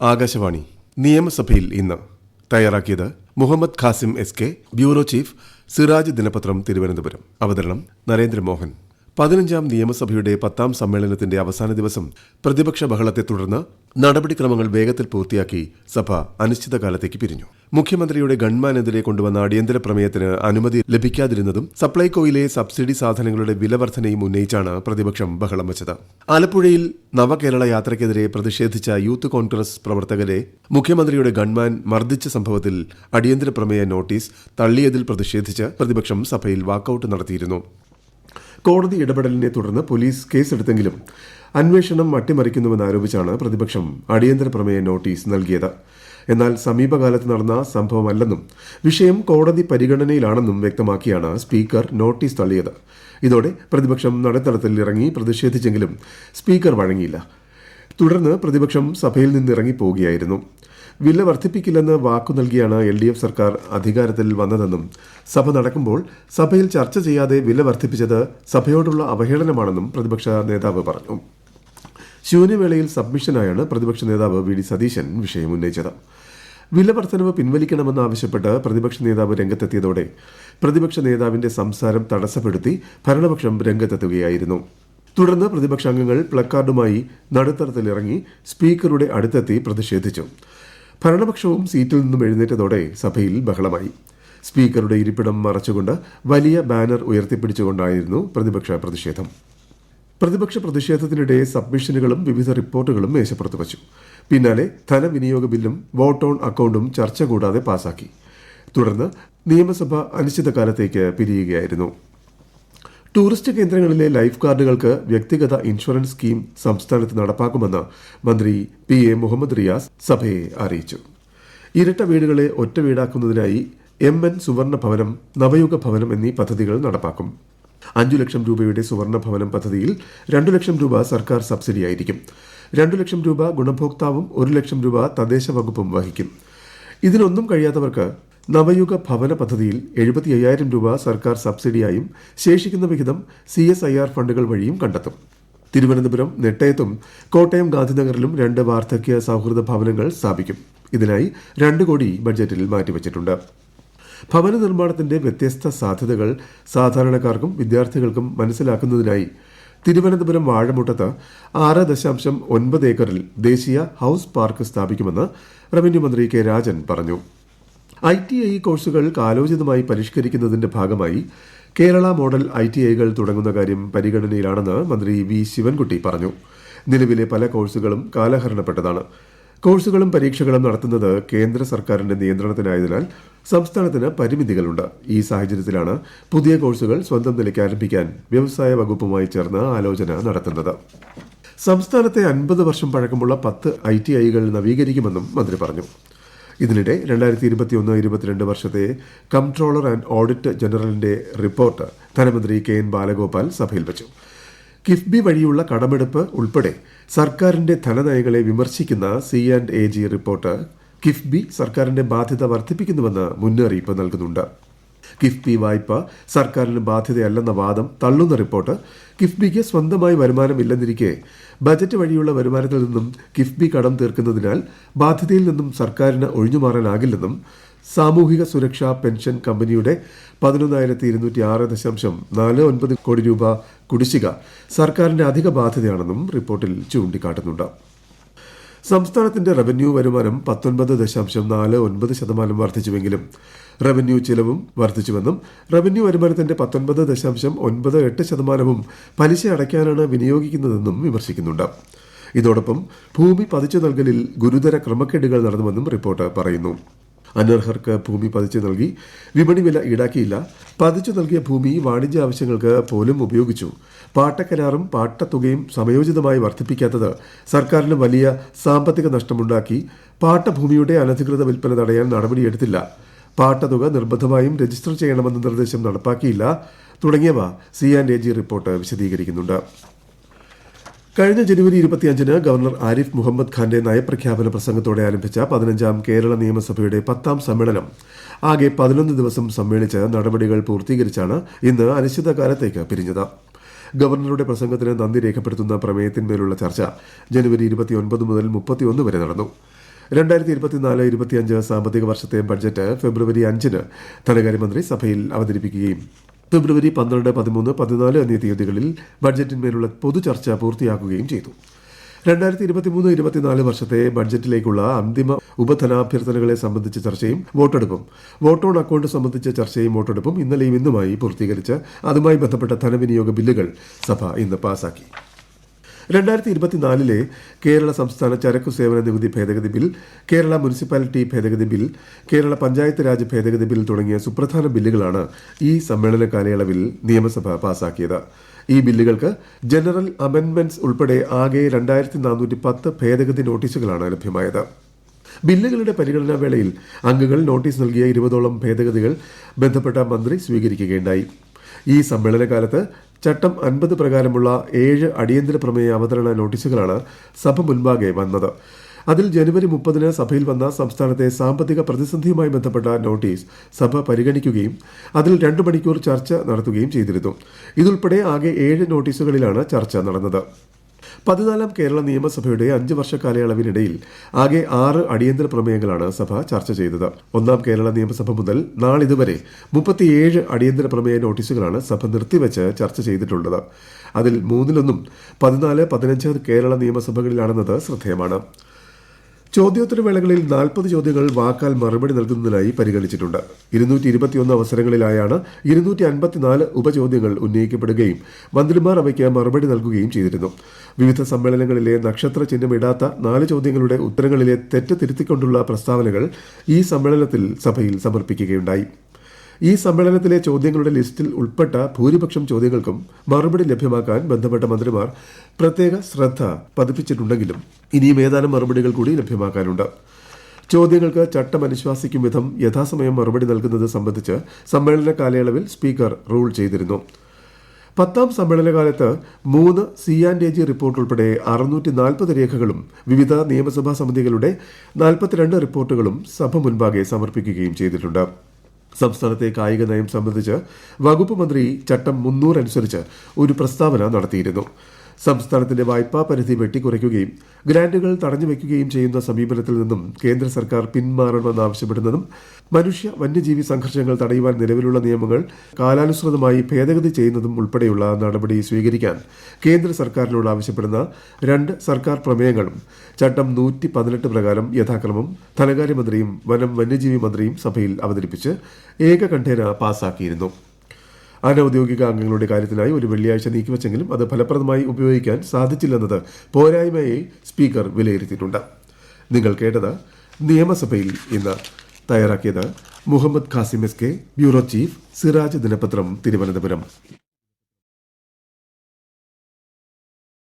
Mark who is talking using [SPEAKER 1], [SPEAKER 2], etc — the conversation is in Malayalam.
[SPEAKER 1] ആകാശവാണി നിയമസഭയിൽ ഇന്ന് തയ്യാറാക്കിയത് Muhammad Khasim S K bureau chief Siraj ദിനപത്രം തിരുവനന്തപുരം. അവതരണം നരേന്ദ്രമോഹൻ. പതിനഞ്ചാം നിയമസഭയുടെ പത്താം സമ്മേളനത്തിന്റെ അവസാന ദിവസം പ്രതിപക്ഷ ബഹളത്തെ തുടർന്ന് നടപടിക്രമങ്ങൾ വേഗത്തിൽ പൂർത്തിയാക്കി സഭ അനിശ്ചിതകാലത്തേക്ക് പിരിഞ്ഞു. മുഖ്യമന്ത്രിയുടെ ഗൺമാനെതിരെ കൊണ്ടുവന്ന അടിയന്തര പ്രമേയത്തിന് അനുമതി ലഭിക്കാതിരുന്നതും സപ്ലൈകോയിലെ സബ്സിഡി സാധനങ്ങളുടെ വിലവർദ്ധനയും ഉന്നയിച്ചാണ് പ്രതിപക്ഷം ബഹളം വച്ചത്. ആലപ്പുഴയിൽ നവകേരള യാത്രയ്ക്കെതിരെ പ്രതിഷേധിച്ച യൂത്ത് കോൺഗ്രസ് പ്രവർത്തകരെ മുഖ്യമന്ത്രിയുടെ ഗൺമാൻ മർദ്ദിച്ച സംഭവത്തിൽ അടിയന്തര പ്രമേയ നോട്ടീസ് തള്ളിയതിൽ പ്രതിഷേധിച്ച് പ്രതിപക്ഷം സഭയിൽ വാക്കൌട്ട് നടത്തിയിരുന്നു. കോടതി ഇടപെടലിനെ തുടർന്ന് പോലീസ് കേസെടുത്തെങ്കിലും അന്വേഷണം അട്ടിമറിക്കുന്നുവെന്നാരോപിച്ചാണ് പ്രതിപക്ഷം അടിയന്തര പ്രമേയ നോട്ടീസ് നൽകിയത്. എന്നാൽ സമീപകാലത്ത് നടന്ന സംഭവമല്ലെന്നും വിഷയം കോടതി പരിഗണനയിലാണെന്നും വ്യക്തമാക്കിയാണ് സ്പീക്കർ നോട്ടീസ് തള്ളിയത്. ഇതോടെ പ്രതിപക്ഷം നടുത്തളത്തിൽ ഇറങ്ങി പ്രതിഷേധിച്ചെങ്കിലും സ്പീക്കർ വഴങ്ങിയില്ല. തുടർന്ന് പ്രതിപക്ഷം സഭയിൽ നിന്നിറങ്ങിപ്പോവുകയായിരുന്നു. വില വർദ്ധിപ്പിക്കില്ലെന്ന് വാക്കു നൽകിയാണ് എൽ ഡി എഫ് സർക്കാർ അധികാരത്തിൽ വന്നതെന്നും സഭ നടക്കുമ്പോൾ സഭയിൽ ചർച്ച ചെയ്യാതെ വില വർദ്ധിപ്പിച്ചത് സഭയോടുള്ള അവഹേളനമാണെന്നും പ്രതിപക്ഷ നേതാവ് പറഞ്ഞു. ശൂന്യവേളയിൽ സബ്മിഷനായാണ് പ്രതിപക്ഷ നേതാവ് വി ഡി സതീശൻ വിഷയം ഉന്നയിച്ചത്. വില വർധനവ് പിൻവലിക്കണമെന്നാവശ്യപ്പെട്ട് പ്രതിപക്ഷ നേതാവ് രംഗത്തെത്തിയതോടെ പ്രതിപക്ഷ നേതാവിന്റെ സംസാരം തടസ്സപ്പെടുത്തി ഭരണപക്ഷം രംഗത്തെത്തുകയായിരുന്നു. തുടർന്ന് പ്രതിപക്ഷാംഗങ്ങൾ പ്ലക്കാർഡുമായി നടുത്തറത്തിലിറങ്ങി സ്പീക്കറുടെ അടുത്തെത്തി പ്രതിഷേധിച്ചു. ഭരണപക്ഷവും സീറ്റിൽ നിന്നും എഴുന്നേറ്റതോടെ സഭയിൽ ബഹളമായി. സ്പീക്കറുടെ ഇരിപ്പിടം മറച്ചുകൊണ്ട് വലിയ ബാനർ ഉയർത്തിപ്പിടിച്ചുകൊണ്ടായിരുന്നു പ്രതിപക്ഷ പ്രതിഷേധം. പ്രതിപക്ഷ പ്രതിഷേധത്തിനിടെ സബ്മിഷനുകളും വിവിധ റിപ്പോർട്ടുകളും മേശപ്പുറത്ത് വച്ചു. പിന്നാലെ ധനവിനിയോഗ ബില്ലും വോട്ട് ഓൺ അക്കൌണ്ടും ചർച്ച കൂടാതെ പാസാക്കി. തുടർന്ന് നിയമസഭ അനിശ്ചിതകാലത്തേക്ക് പിരിയുകയായിരുന്നു. ടൂറിസ്റ്റ് കേന്ദ്രങ്ങളിലെ ലൈഫ് ഗാർഡുകൾക്ക് വ്യക്തിഗത ഇൻഷുറൻസ് സ്കീം സംസ്ഥാനത്ത് നടപ്പാക്കുമെന്ന് മന്ത്രി പി എ മുഹമ്മദ് റിയാസ് സഭയെ അറിയിച്ചു. ഇരട്ട വീടുകളെ ഒറ്റ വീടാക്കുന്നതിനായി എം എൻ സുവർണ ഭവനം നവയുഗ ഭവനം എന്നീ പദ്ധതികൾ നടപ്പാക്കും. അഞ്ചു ലക്ഷം രൂപയുടെ സുവർണ ഭവനം പദ്ധതിയിൽ രണ്ടു ലക്ഷം രൂപ സർക്കാർ സബ്സിഡിയായിരിക്കും രണ്ടു ലക്ഷം രൂപ ഗുണഭോക്താവും ഒരു ലക്ഷം രൂപ തദ്ദേശ വകുപ്പും വഹിക്കും. ഇതിനൊന്നും കഴിയാത്തവർക്ക് നവയുഗ ഭവന പദ്ധതിയിൽ എഴുപത്തി അയ്യായിരം രൂപ സർക്കാർ സബ്സിഡിയായും ശേഷിക്കുന്ന വിഹിതം സി എസ് ഐ ആർ ഫണ്ടുകൾ വഴിയും കണ്ടെത്തും. തിരുവനന്തപുരം നെട്ടയത്തും കോട്ടയം ഗാന്ധിനഗറിലും രണ്ട് വാർദ്ധക്യ സൗഹൃദ ഭവനങ്ങൾ സ്ഥാപിക്കും. ഇതിനായി രണ്ട് കോടി ബഡ്ജറ്റിൽ മാറ്റിവച്ചിട്ടുണ്ട്. ഭവന നിർമ്മാണത്തിന്റെ വ്യത്യസ്ത സാധ്യതകൾ സാധാരണക്കാർക്കും വിദ്യാർത്ഥികൾക്കും മനസ്സിലാക്കുന്നതിനായി തിരുവനന്തപുരം വാഴമുട്ടത്ത് ആറ് ദശാംശം ഒൻപത് ഏക്കറിൽ ദേശീയ ഹൌസ് പാർക്ക് സ്ഥാപിക്കുമെന്ന് റവന്യൂ മന്ത്രി കെ രാജൻ പറഞ്ഞു. ഐ ടി ഐ കോഴ്സുകൾ കാലോചിതമായി പരിഷ്കരിക്കുന്നതിന്റെ ഭാഗമായി കേരള മോഡൽ ഐ ടി ഐകൾ തുടങ്ങുന്ന കാര്യം പരിഗണനയിലാണെന്ന് മന്ത്രി വി ശിവൻകുട്ടി പറഞ്ഞു. നിലവിലെ പല കോഴ്സുകളും കാലഹരണപ്പെട്ടതാണ്. കോഴ്സുകളും പരീക്ഷകളും നടത്തുന്നത് കേന്ദ്ര സർക്കാരിന്റെ നിയന്ത്രണത്തിനായതിനാൽ സംസ്ഥാനത്തിന് പരിമിതികളുണ്ട്. ഈ സാഹചര്യത്തിലാണ് പുതിയ കോഴ്സുകൾ സ്വന്തം നിലയ്ക്ക് ആരംഭിക്കാൻ വ്യവസായ വകുപ്പുമായി ചേർന്ന് ആലോചന നടത്തുന്നത്. സംസ്ഥാനത്തെ അൻപത് വർഷം പഴക്കമുള്ള പത്ത് ഐ ടി ഐകൾ നവീകരിക്കുമെന്നും മന്ത്രി പറഞ്ഞു. ഇതിനിടെ രണ്ടായിരത്തി ഇരുപത്തിയൊന്ന് ഇരുപത്തിരണ്ട് വർഷത്തെ കംട്രോളർ ആൻഡ് ഓഡിറ്റ് ജനറലിന്റെ റിപ്പോർട്ട് ധനമന്ത്രി കെ എൻ ബാലഗോപാൽ സഭയിൽ വച്ചു. കിഫ്ബി വഴിയുള്ള കടമെടുപ്പ് ഉൾപ്പെടെ സർക്കാരിന്റെ ധനനയങ്ങളെ വിമർശിക്കുന്ന C and A G report KIIFB സർക്കാരിന്റെ ബാധ്യത വർദ്ധിപ്പിക്കുന്നുവെന്ന് മുന്നറിയിപ്പ് നൽകുന്നുണ്ട്. കിഫ്ബി വായ്പ സർക്കാരിന് ബാധ്യതയല്ലെന്ന വാദം തള്ളുന്ന റിപ്പോർട്ട് കിഫ്ബിക്ക് സ്വന്തമായി വരുമാനമില്ലെന്നിരിക്കെ ബജറ്റ് വഴിയുള്ള വരുമാനത്തിൽ നിന്നും കിഫ്ബി കടം തീർക്കുന്നതിനാൽ ബാധ്യതയിൽ നിന്നും സർക്കാരിന് ഒഴിഞ്ഞുമാറാനാകില്ലെന്നും സാമൂഹിക സുരക്ഷാ പെൻഷൻ കമ്പനിയുടെ പതിനൊന്നായിരത്തി ഇരുന്നൂറ്റി ആറ് ദശാംശം നാല് ഒൻപത് കോടി രൂപ കുടിശ്ശിക സർക്കാരിന്റെ അധിക ബാധ്യതയാണെന്നും റിപ്പോർട്ടിൽ ചൂണ്ടിക്കാട്ടുന്നുണ്ട്. സംസ്ഥാനത്തിന്റെ റവന്യൂ വരുമാനം പത്തൊൻപത് ദശാംശം നാല് ഒൻപത് ശതമാനം വർദ്ധിച്ചുവെങ്കിലും റവന്യൂ ചിലവും വർദ്ധിച്ചുവെന്നും റവന്യൂ വരുമാനത്തിന്റെ പത്തൊൻപത് ദശാംശം ഒൻപത് എട്ട് ശതമാനവും പലിശ അടയ്ക്കാനാണ് വിനിയോഗിക്കുന്നതെന്നും വിമർശിക്കുന്നുണ്ട്. ഇതോടൊപ്പം ഭൂമി പതിച്ചു നൽകലിൽ ഗുരുതര ക്രമക്കേടുകൾ നടന്നുവെന്നും റിപ്പോർട്ട് പറയുന്നു. അനർഹർക്ക് ഭൂമി പതിച്ചു നൽകി വിപണി വില ഈടാക്കിയില്ല. പതിച്ചു നൽകിയ ഭൂമി വാണിജ്യ ആവശ്യങ്ങൾക്ക് പോലും ഉപയോഗിച്ചു. പാട്ടക്കരാറും പാട്ടത്തുകയും സമയോചിതമായി വർദ്ധിപ്പിക്കാത്തത് സർക്കാരിന് വലിയ സാമ്പത്തിക നഷ്ടമുണ്ടാക്കി. പാട്ടഭൂമിയുടെ അനധികൃത വിൽപ്പന തടയാൻ നടപടിയെടുത്തില്ല. പാട്ടതുക നിർബന്ധമായും രജിസ്റ്റർ ചെയ്യണമെന്ന നിർദ്ദേശം നടപ്പാക്കിയില്ല. തുടങ്ങിയവ C and A G report വിശദീകരിക്കുന്നുണ്ട്. കഴിഞ്ഞ ജനുവരി ഇരുപത്തിയഞ്ചിന് ഗവർണർ ആരിഫ് മുഹമ്മദ് ഖാന്റെ നയപ്രഖ്യാപന പ്രസംഗത്തോടെ ആരംഭിച്ച പതിനഞ്ചാം കേരള നിയമസഭയുടെ പത്താം സമ്മേളനം. ആകെ പതിനൊന്ന് ദിവസം സമ്മേളിച്ച് നടപടികൾ പൂർത്തീകരിച്ചാണ് ഇന്ന് അനിശ്ചിതകാലത്തേക്ക് പിരിഞ്ഞത്. ഗവർണറുടെ പ്രസംഗത്തിന് നന്ദി രേഖപ്പെടുത്തുന്ന പ്രമേയത്തിന്മേലുള്ള ചർച്ച ജനുവരി ഇരുപത്തിയൊൻപത് മുതൽ മുപ്പത്തിയൊന്ന് വരെ നടന്നു. രണ്ടായിരത്തി ഇരുപത്തിനാല് ഇരുപത്തിയഞ്ച് സാമ്പത്തിക വർഷത്തെ ബഡ്ജറ്റ് ഫെബ്രുവരി അഞ്ചിന് ധനകാര്യമന്ത്രി സഭയിൽ അവതരിപ്പിക്കുകയും ഫെബ്രുവരി പന്ത്രണ്ട് പതിമൂന്ന് പതിനാല് എന്നീ തീയതികളിൽ ബഡ്ജറ്റിന്മേലുള്ള പൊതുചർച്ച പൂർത്തിയാക്കുകയും ചെയ്തു. രണ്ടായിരത്തി ഇരുപത്തിമൂന്ന് ഇരുപത്തിനാല് വർഷത്തെ ബഡ്ജറ്റിലേക്കുള്ള അന്തിമ ഉപധനാഭ്യർത്ഥനകളെ സംബന്ധിച്ച ചർച്ചയും വോട്ടെടുപ്പും. വോട്ട് ഓൺ അക്കൌണ്ട് സംബന്ധിച്ച ചർച്ചയും വോട്ടെടുപ്പും ഇന്നലെയും ഇന്നുമായി പൂർത്തീകരിച്ച് അതുമായി ബന്ധപ്പെട്ട ധനവിനിയോഗ ബില്ലുകൾ സഭ ഇന്ന് പാസാക്കി. രണ്ടായിരത്തി ഇരുപത്തിനാലിലെ കേരള സംസ്ഥാന ചരക്കു സേവന നികുതി ഭേദഗതി ബിൽ കേരള മുനിസിപ്പാലിറ്റി ഭേദഗതി ബിൽ കേരള പഞ്ചായത്ത് രാജ് ഭേദഗതി ബിൽ തുടങ്ങിയ സുപ്രധാന ബില്ലുകളാണ് ഈ സമ്മേളന കാലയളവിൽ നിയമസഭ പാസാക്കിയത്. ഈ ബില്ലുകൾക്ക് ജനറൽ അമെൻമെന്റ്സ് ഉൾപ്പെടെ ആകെ രണ്ടായിരത്തി നാനൂറ്റി പത്ത് ഭേദഗതി നോട്ടീസുകളാണ് ലഭ്യമായത്. ബില്ലുകളുടെ പരിഗണനാ വേളയിൽ അംഗങ്ങൾ നോട്ടീസ് നൽകിയ ഇരുപതോളം ഭേദഗതികൾ ബന്ധപ്പെട്ട മന്ത്രി സ്വീകരിക്കുകയുണ്ടായി. ഈ സമ്മേളനകാലത്ത് ചട്ടം അൻപത് പ്രകാരമുള്ള ഏഴ് അടിയന്തര പ്രമേയ അവതരണ നോട്ടീസുകളാണ് സഭ മുൻപാകെ വന്നത്. അതിൽ ജനുവരി മുപ്പതിന് സഭയിൽ വന്ന സംസ്ഥാനത്തെ സാമ്പത്തിക പ്രതിസന്ധിയുമായി ബന്ധപ്പെട്ട നോട്ടീസ് സഭ പരിഗണിക്കുകയും അതിൽ രണ്ടു മണിക്കൂർ ചർച്ച നടത്തുകയും ചെയ്തിരുന്നു. ഇതുൾപ്പെടെ ആകെ ഏഴ് നോട്ടീസുകളിലാണ് ചർച്ച നടന്നത്. പതിനാലാം കേരള നിയമസഭയുടെ അഞ്ച് വർഷ കാലയളവിനിടയിൽ ആകെ ആറ് അടിയന്തര പ്രമേയങ്ങളാണ് സഭ ചർച്ച ചെയ്തത്. ഒന്നാം കേരള നിയമസഭ മുതൽ നാളിതുവരെ മുപ്പത്തിയേഴ് അടിയന്തര പ്രമേയ നോട്ടീസുകളാണ് സഭ നിർത്തിവെച്ച് ചർച്ച ചെയ്തിട്ടുള്ളത്. അതിൽ മൂന്നിലൊന്നും പതിനാല് പതിനഞ്ച് കേരള നിയമസഭകളിലാണെന്നത് ശ്രദ്ധേയമാണ്. ചോദ്യോത്തര വേളകളിൽ നാൽപ്പത് ചോദ്യങ്ങൾ വാക്കാൽ മറുപടി നൽകുന്നതിനായി പരിഗണിച്ചിട്ടുണ്ട്. ഇരുന്നൂറ്റി ഇരുപത്തിയൊന്ന് അവസരങ്ങളിലായാണ് ഇരുന്നൂറ്റി അൻപത്തിനാല് ഉപചോദ്യങ്ങൾ ഉന്നയിക്കപ്പെടുകയും മന്ത്രിമാർ അവയ്ക്ക് മറുപടി നൽകുകയും ചെയ്തിരുന്നു. വിവിധ സമ്മേളനങ്ങളിലെ നക്ഷത്ര ചിഹ്നമിടാത്ത നാല് ചോദ്യങ്ങളുടെ ഉത്തരങ്ങളിലെ തെറ്റ് തിരുത്തിക്കൊണ്ടുള്ള പ്രസ്താവനകൾ ഈ സമ്മേളനത്തിൽ സഭയിൽ സമർപ്പിക്കുകയുണ്ടായി. ഈ സമ്മേളനത്തിലെ ചോദ്യങ്ങളുടെ ലിസ്റ്റിൽ ഉൾപ്പെട്ട ഭൂരിപക്ഷം ചോദ്യങ്ങൾക്കും മറുപടി ലഭ്യമാക്കാൻ ബന്ധപ്പെട്ട മന്ത്രിമാർ പ്രത്യേക ശ്രദ്ധ പതിപ്പിച്ചിട്ടുണ്ടെങ്കിലും ഇനിയും ഏതാനും മറുപടികൾ കൂടി ലഭ്യമാക്കാനുണ്ട്. ചോദ്യങ്ങൾക്ക് ചട്ടം അനുശ്വാസിക്കും വിധം യഥാസമയം മറുപടി നൽകുന്നത് സംബന്ധിച്ച് സമ്മേളന കാലയളവിൽ സ്പീക്കർ റൂൾ ചെയ്തിരുന്നു. പത്താം സമ്മേളനകാലത്ത് മൂന്ന് C and A G report ഉൾപ്പെടെ അറുന്നൂറ്റി നാൽപ്പത് രേഖകളും വിവിധ നിയമസഭാ സമിതികളുടെ നാൽപ്പത്തിരണ്ട് റിപ്പോർട്ടുകളും സഭ മുൻപാകെ സമർപ്പിക്കുകയും ചെയ്തിട്ടുണ്ട്. സംസ്ഥാനത്തെ കായിക നയം സംബന്ധിച്ച് വകുപ്പ് മന്ത്രി ചട്ടം മുന്നൂറ് അനുസരിച്ച് ഒരു പ്രസ്താവന നടത്തിയിരുന്നു സംസ്ഥാനത്തിന്റെ വായ്പാ പരിധി വെട്ടിക്കുറയ്ക്കുകയും ഗ്രാന്റുകൾ തടഞ്ഞുവെക്കുകയും ചെയ്യുന്ന സമീപനത്തിൽ നിന്നും കേന്ദ്ര സർക്കാർ പിന്മാറണമെന്നാവശ്യപ്പെടുന്നതും മനുഷ്യ വന്യജീവി സംഘർഷങ്ങൾ തടയുവാൻ നിലവിലുള്ള നിയമങ്ങൾ കാലാനുസൃതമായി ഭേദഗതി ചെയ്യുന്നതും ഉൾപ്പെടെയുള്ള നടപടി സ്വീകരിക്കാൻ കേന്ദ്ര സർക്കാരിനോട് ആവശ്യപ്പെടുന്ന രണ്ട് സർക്കാർ പ്രമേയങ്ങളും ചട്ടം നൂറ്റി പതിനെട്ട് പ്രകാരം യഥാക്രമം ധനകാര്യമന്ത്രിയും വനം വന്യജീവി മന്ത്രിയും സഭയിൽ അവതരിപ്പിച്ച് ഏകകണ്ഠേന പാസാക്കിയിരുന്നു. അനൌദ്യോഗിക അംഗങ്ങളുടെ കാര്യത്തിനായി ഒരു വെള്ളിയാഴ്ച നീക്കിവച്ചെങ്കിലും അത് ഫലപ്രദമായി ഉപയോഗിക്കാൻ സാധിച്ചില്ലെന്നത് പോരായ്മയെ സ്പീക്കർ വിലയിരുത്തിയിട്ടുണ്ട്. നിങ്ങൾ കേട്ടത് നിയമസഭയിൽ ഇന്ന് തയ്യാറാക്കിയത് Muhammad Khasim S K bureau chief Siraj ദിനപത്രം തിരുവനന്തപുരം.